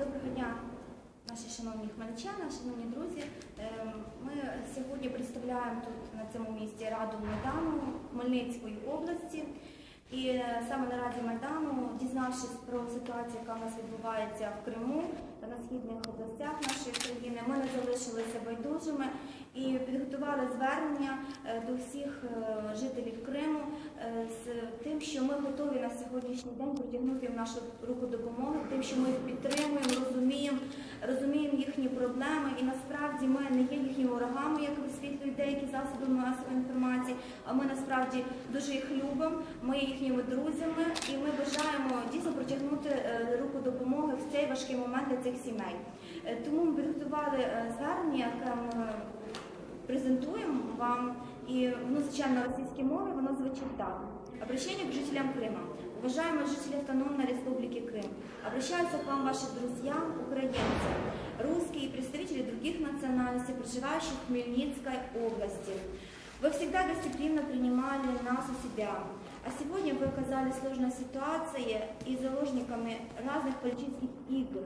Доброго дня, наші шановні хмельничани, шановні друзі. Ем, Ми сьогодні представляємо тут на цьому місці Раду Майдану Хмельницької області. І е, саме на Раді Майдану, дізнавшись про ситуацію, яка у нас відбувається в Криму та на східних областях нашої країни, ми не залишилися байдужими і підготували звернення е, до всіх е, жителів Криму е, з тим, що ми готові на сьогоднішній день протягнути їм нашу руку допомоги, тим, що ми їх підтримуємо, розуміємо, розуміємо їхні проблеми, і насправді ми не є їхніми ворогами, як висвітлюють деякі засоби масової інформації. А ми насправді дуже їх любимо. Ми є їхніми друзями, і ми бажаємо дійсно протягнути руку допомоги в цей важкий момент для цих сімей. Тому ми підготували звернення, презентуем вам, и ну, звучало на российской мове, воно звучит так. Обращение к жителям Крыма. Уважаемые жители Автономной Республики Крым, обращаются к вам ваши друзья, украинцы, русские и представители других национальностей, проживающих в Хмельницкой области. Вы всегда гостеприимно принимали нас у себя, а сегодня вы оказались в сложной ситуации и заложниками разных политических игр.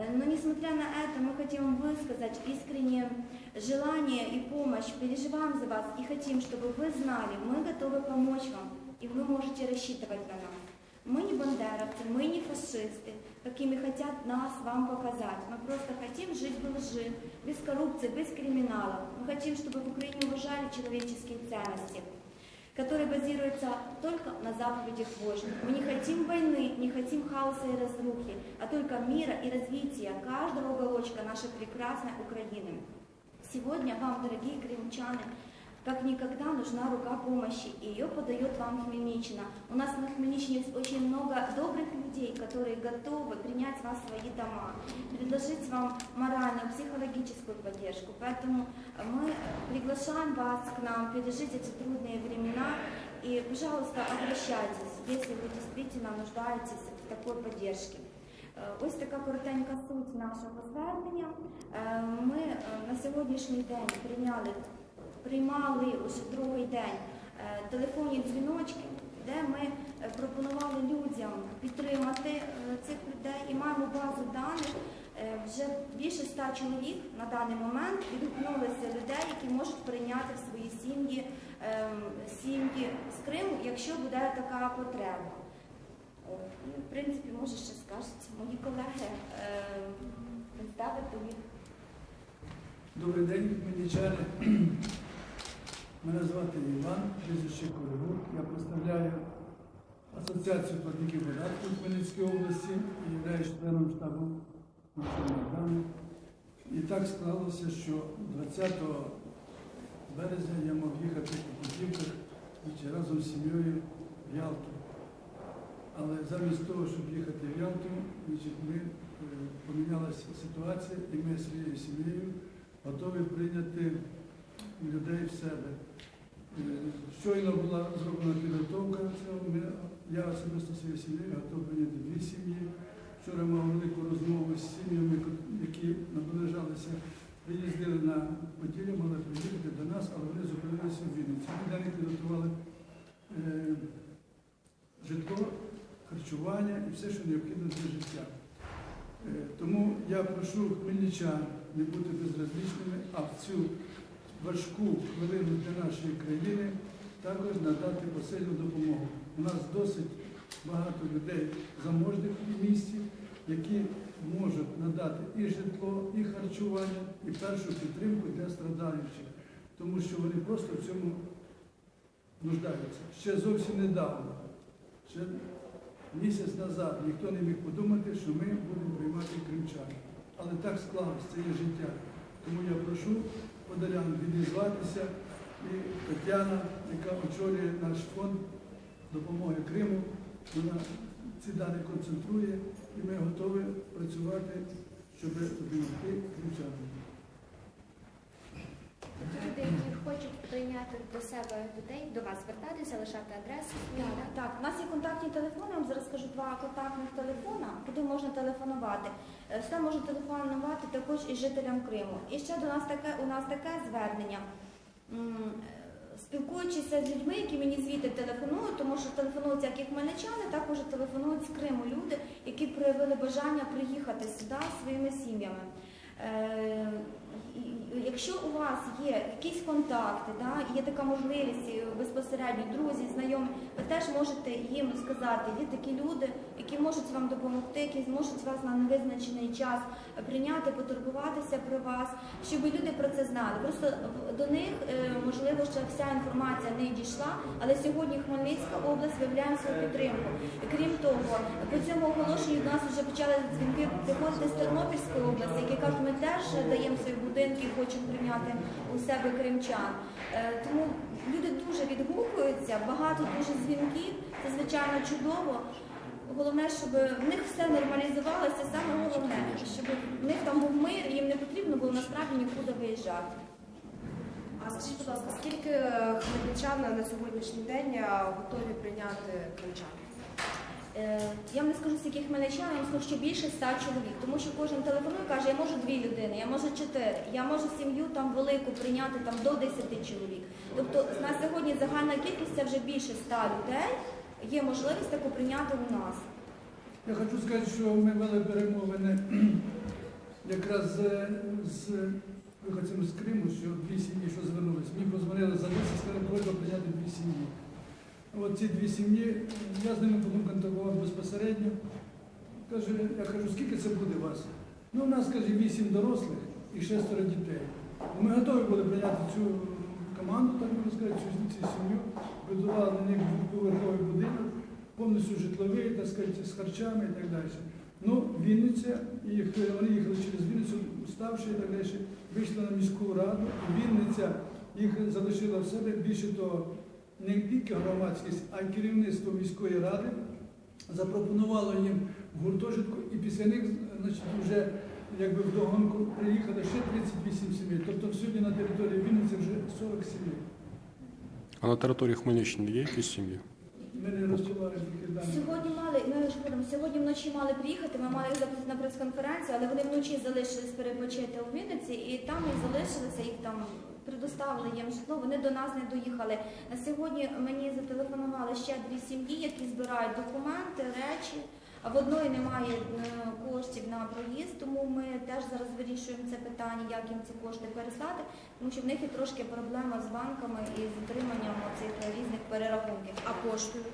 Э, Но несмотря на это, мы хотим вам высказать искреннее желание и помощь, переживаем за вас и хотим, чтобы вы знали, мы готовы помочь вам, и вы можете рассчитывать на нас. Мы не бандеровцы, мы не фашисты, какими хотят нас вам показать. Мы просто хотим жить в лжи, без коррупции, без криминала. Мы хотим, чтобы в Украине уважали человеческие ценности который базируется только на заповедях Божьих. Мы не хотим войны, не хотим хаоса и разрухи, а только мира и развития каждого уголочка нашей прекрасной Украины. Сегодня вам, дорогие крымчане, как никогда нужна рука помощи, и ее подает вам Хмельниччина. У нас на Хмельниччине есть очень много добрых людей, которые готовы принять вас в свои дома, предложить вам моральную, психологическую поддержку. Поэтому мы приглашаем вас к нам пережить эти трудные времена, и, пожалуйста, обращайтесь, если вы действительно нуждаетесь в такой поддержке. Е, Ось така коротенька суть нашого звернення. Е, Ми е, на сьогоднішній день прийняли, приймали вже другий день е, телефонні дзвіночки, де ми е, пропонували людям підтримати е, цих людей і маємо базу даних. Вже більше ста чоловік на даний момент відгукнулися людей, які можуть прийняти в свої сім'ї ем, сім'ї з Криму, якщо буде така потреба. В принципі, може ще скажуть мої колеги представити їх. Добрий день, хмельничани. Мене звати Іван, прізвище Коригур. Я представляю Асоціацію платників податків Хмельницької області і являюсь членом штабу нашого Майдану. І так склалося, що 20 березня я мав їхати по путівках разом з сім'єю в Ялту. Але замість того, щоб їхати в Ялту, ми е, помінялася ситуація, і ми своєю сім'єю готові прийняти людей в себе. Е, Щойно була зроблена підготовка цього. Я особисто своєю сім'єю готовий прийняти дві сім'ї. Вчора мав велику розмову з сім'ями, які наближалися, приїздили на поділі, мали приїхати до нас, але вони зупинилися в Вінниці. Ми них підготували е, житло, харчування і все, що необхідно для життя. Е, Тому я прошу хмельничан не бути безразлічними, а в цю важку хвилину для нашої країни також надати посильну допомогу. У нас досить багато людей заможних в місті, які можуть надати і житло, і харчування, і першу підтримку для страдаючих, тому що вони просто в цьому нуждаються. Ще зовсім недавно, ще місяць назад ніхто не міг подумати, що ми будемо приймати кримчан. Але так склалось, це є життя. Тому я прошу подалян відізватися. І Тетяна, яка очолює наш фонд допомоги Криму, вона ці дані концентрує, і ми готові працювати, щоб допомогти кримчанам. Люди, які хочуть прийняти до себе людей, до вас звертатися, лишати адресу. Так, так, у нас є контактні телефони, я вам зараз скажу два контактних телефона, куди можна телефонувати. Е, Все можна телефонувати також і жителям Криму. І ще до нас таке, у нас таке звернення. М, е, Спілкуючися з людьми, які мені звідти телефонують, тому що телефонують як і хмельничани, також телефонують з Криму люди, які проявили бажання приїхати сюди своїми сім'ями. Е, Якщо у вас є якісь контакти, да, є така можливість е, безпосередньо, друзі, знайомі, ви теж можете їм сказати, є такі люди, які можуть вам допомогти, які зможуть вас на невизначений час прийняти, потурбуватися про вас, щоб люди про це знали. Просто до них е, можливо ще вся інформація не дійшла, але сьогодні Хмельницька область виявляє свою підтримку. Крім того, по цьому оголошенню до нас вже почали дзвінки приходити з Тернопільської області, які кажуть, ми теж даємо свої будинки хочемо прийняти у себе кримчан. Е, Тому люди дуже відгукуються, багато дуже дзвінків. Це звичайно чудово. Головне, щоб в них все нормалізувалося, саме головне, щоб в них там був мир, їм не потрібно було насправді нікуди виїжджати. А скажіть, будь ласка, скільки е, хмельничан на сьогоднішній день е, готові прийняти кримчан? Е, Я вам не скажу, скільки хмельничан, я вам скажу, що більше ста чоловік, тому що кожен телефонує, каже, я можу дві людини, я можу чотири, я можу сім'ю там велику прийняти там до десяти чоловік. Тобто на сьогодні загальна кількість це вже більше ста людей. Є можливість таку прийняти у нас. Я хочу сказати, що ми вели перемовини якраз з, з виходцями з Криму, що дві сім'ї, що звернулися. Мені позвонили за 10, сказали, просьба прийняти дві сім'ї. От ці дві сім'ї, я з ними потім контактував безпосередньо. Каже, я кажу, скільки це буде вас? Ну, у нас, каже, вісім дорослих і шестеро дітей. Ми готові були прийняти цю команду, так можна сказати, цю, цю сім'ю, будували на них двоповерховий будинок, повністю житловий, так сказати, з харчами і так далі. Ну, Вінниця, їх, вони їхали через Вінницю, уставши і так далі, вийшли на міську раду, Вінниця їх залишила в себе. Більше того, не тільки громадськість, а й керівництво міської ради запропонувало їм в гуртожитку, і після них значить, вже якби вдогонку приїхали ще 38 сімей. Тобто сьогодні на території Вінниці вже 40 сімей. А на території Хмельниччини є якісь сім'ї? Ми не розчували такі дані. Сьогодні мали, ми будемо, сьогодні вночі мали приїхати, ми мали їх запросити на прес-конференцію, але вони вночі залишились перепочити у Вінниці і там і залишилися, їх там предоставили їм житло, вони до нас не доїхали. Сьогодні мені зателефонували ще дві сім'ї, які збирають документи, речі. А в одної немає е, коштів на проїзд, тому ми теж зараз вирішуємо це питання, як їм ці кошти переслати, тому що в них є трошки проблема з банками і з отриманням цих різних перерахунків. А поштою?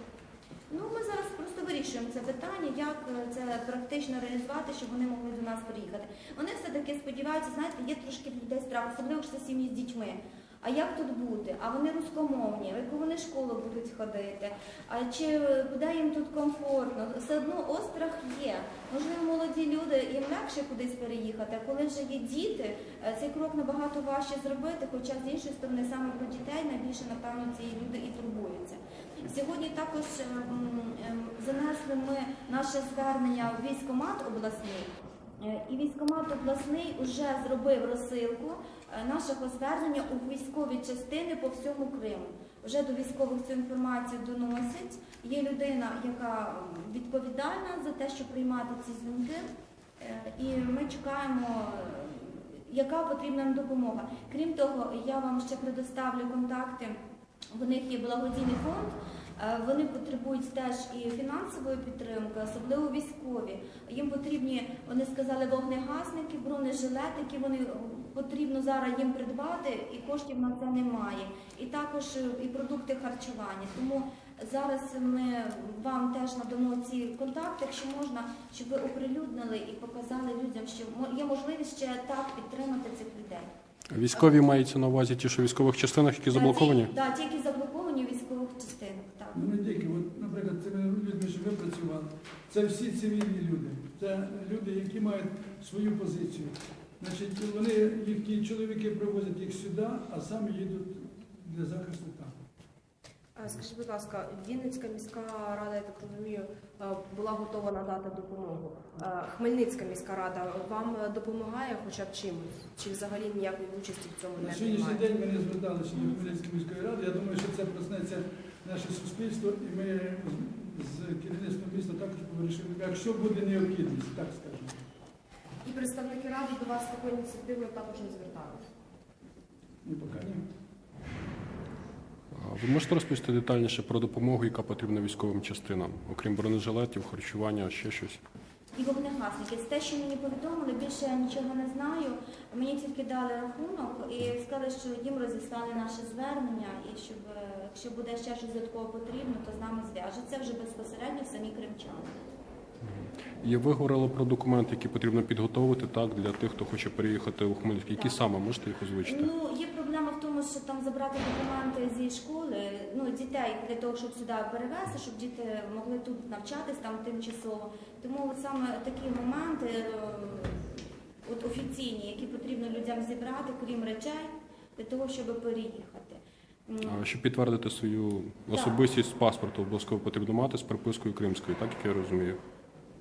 Ну, ми зараз просто вирішуємо це питання, як е, це практично реалізувати, щоб вони могли до нас приїхати. Вони все-таки сподіваються, знаєте, є трошки людей страх, особливо ж це сім'ї з дітьми. А як тут бути? А вони рускомовні, в яку вони школу будуть ходити? А чи буде їм тут комфортно? Все одно острах є. Можливо, молоді люди їм легше кудись переїхати, а коли вже є діти, е, цей крок набагато важче зробити, хоча з іншої сторони саме про дітей найбільше, напевно, ці люди і турбуються. Сьогодні також ем, ем, занесли ми наше звернення в військкомат обласний. Е, І військкомат обласний вже зробив розсилку е, нашого звернення у військові частини по всьому Криму. Вже до військових цю інформацію доносять. Є людина, яка відповідальна за те, щоб приймати ці дзвінки. Е, І ми чекаємо, яка потрібна нам допомога. Крім того, я вам ще предоставлю контакти. В них є благодійний фонд. Е, Вони потребують теж і фінансової підтримки, особливо військові. Їм потрібні, вони сказали, вогнегасники, бронежилети, які вони потрібно зараз їм придбати, і коштів на це немає. І також е, і продукти харчування. Тому зараз ми вам теж надамо ці контакти, якщо можна, щоб ви оприлюднили і показали людям, що є можливість ще так підтримати цих людей. Військові мається на увазі ті, що в військових частинах, які заблоковані? Так, ті, які заблоковані у військових частинах. Так. Ну не тільки, от, наприклад, цими людьми, що ви працювали, це всі цивільні люди. Це люди, які мають свою позицію. Значить, вони, їхні чоловіки привозять їх сюди, а самі їдуть для захисту там. Скажіть, будь ласка, Вінницька міська рада, я так розумію, е, була готова надати допомогу. Е, Хмельницька міська рада вам допомагає хоча б чимось? Чи взагалі ніякої участі в цьому На сьогоднішній день ми не зверталися до Хмельницької міської ради. Я думаю, що це проснеться наше суспільство, і ми з керівництвом міста також вирішили, якщо буде необхідність, так скажемо. І представники ради до вас такою ініціативою також не зверталися. Ні, поки ні. Ви можете розповісти детальніше про допомогу, яка потрібна військовим частинам, окрім бронежилетів, харчування, ще щось? І вогнегасники. Це те, що мені повідомили, більше я нічого не знаю. Мені тільки дали рахунок і сказали, що їм розіслали наше звернення, і щоб е, якщо буде ще щось додатково потрібно, то з нами зв'яжуться вже безпосередньо самі кримчани. І ви говорили про документи, які потрібно підготовити так для тих, хто хоче переїхати у Хмельницький. Які Так. саме можете їх озвучити? Ну, є проблема в тому, що там забрати документи зі школи, ну, дітей для того, щоб сюди перевезти, щоб діти могли тут навчатись там тимчасово. Тому от саме такі моменти е, от офіційні, які потрібно людям зібрати, крім речей, для того, щоб переїхати. Щоб підтвердити свою особистість з паспорту, обов'язково потрібно мати з припискою кримською, так як я розумію.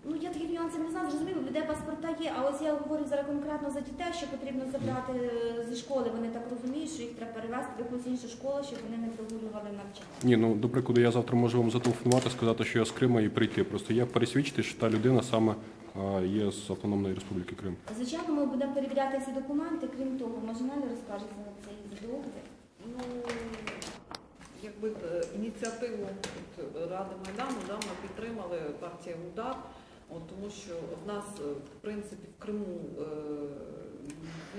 Ну, я таких нюансів не знаю, зрозуміло, людей паспорта є, а ось я говорю зараз конкретно за дітей, що потрібно забрати е, зі школи. Вони так розуміють, що їх треба перевезти в якусь іншу школу, щоб вони не прогулювали навчання. Ні, ну до прикладу, я завтра можу вам зателефонувати, сказати, що я з Крима і прийти. Просто як пересвідчити, що та людина саме а, є з Автономної Республіки Крим. Звичайно, ми будемо перевіряти ці документи. Крім того, може Неля розкаже за цей договір. Ну, якби е, ініціативу Ради Майдану да, ми підтримали партія Удар, от, тому що в нас, е, в принципі, в Криму е,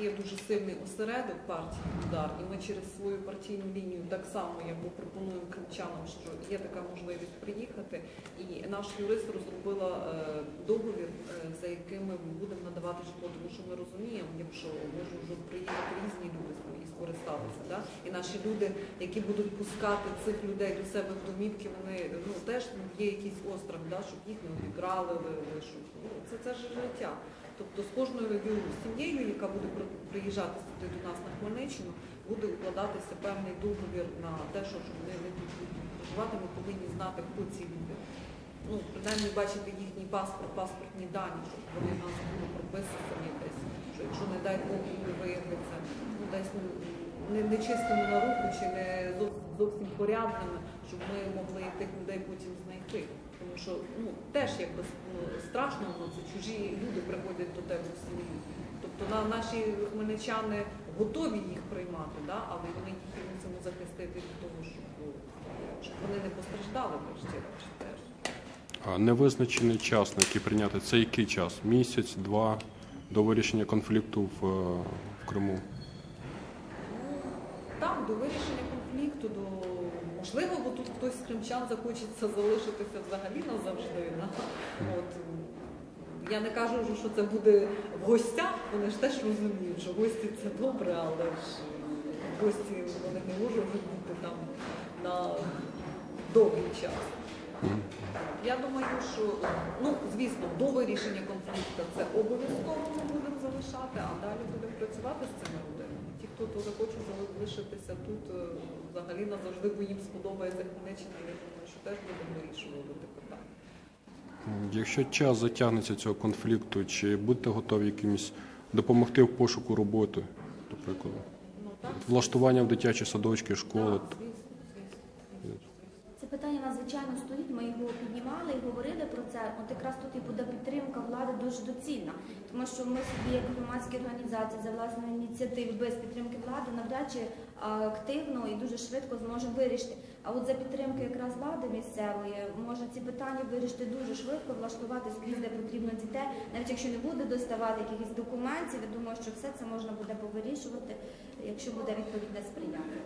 є дуже сильний осередок партії Удар, і ми через свою партійну лінію так само якби, пропонуємо кримчанам, що є така можливість приїхати. І наш юрист розробила е, договір, е, за яким ми будемо надавати житло, тому що ми розуміємо, якщо можуть вже приїхати різні люди і скористатися. Да? І наші люди, які будуть пускати цих людей до себе в домівки, вони ну теж є якийсь острах, да? щоб їх не обікрали, щоб ну, це, це ж життя. Тобто з кожною сім'єю, яка буде приїжджати сюди до нас на Хмельниччину, буде укладатися певний договір на те, що вони не будуть проживати, ми повинні знати, хто ці люди. Ну, принаймні бачити їхній паспорт, паспортні дані, щоб вони в нас були прописані десь. Що якщо не дай Бог люди виявляться ну, десь ну, не, не чистими на руку чи не зовсім порядними, щоб ми могли тих людей потім знайти. Тому що ну, теж якби ну, страшно, ну, це чужі люди приходять до тебе в сім'ю. Тобто на, наші хмельничани готові їх приймати, да? але вони їх мусимо захистити від того, щоб, ну, щоб вони не постраждали врешті-решт теж. А невизначений час, на який прийняти, це який час? Місяць, два до вирішення конфлікту в, е, в Криму. Так, до вирішення конфлікту, до можливо, бо тут хтось з кримчан захочеться залишитися взагалі назавжди. От. Я не кажу, що це буде в гостях, вони ж теж розуміють, що гості це добре, але ж гості вони не можуть бути там на довгий час. Я думаю, що ну звісно, до вирішення конфлікту це обов'язково ми будемо залишати, а далі будемо працювати з цими хто то захоче залишитися тут, е, взагалі назавжди, бо їм сподобається Хмельниччина, я думаю, що теж будемо вирішувати питання. Якщо час затягнеться цього конфлікту, чи будете готові якимось допомогти в пошуку роботи, до прикладу? Ну так, Влаштування в дитячі садочки, школи. так, звісно, звісно. Це питання надзвичайно стоїть. Ми його піднімали і говорили про це. От якраз тут і буде підтримка влади дуже доцільна, тому що ми собі, як громадські організації, за власної ініціативи без підтримки влади, навряд чи активно і дуже швидко зможемо вирішити. А от за підтримки якраз влади місцевої можна ці питання вирішити дуже швидко, влаштувати скрізь, де потрібно дітей, навіть якщо не буде доставати якихось документів. Я думаю, що все це можна буде повирішувати, якщо буде відповідне сприяння.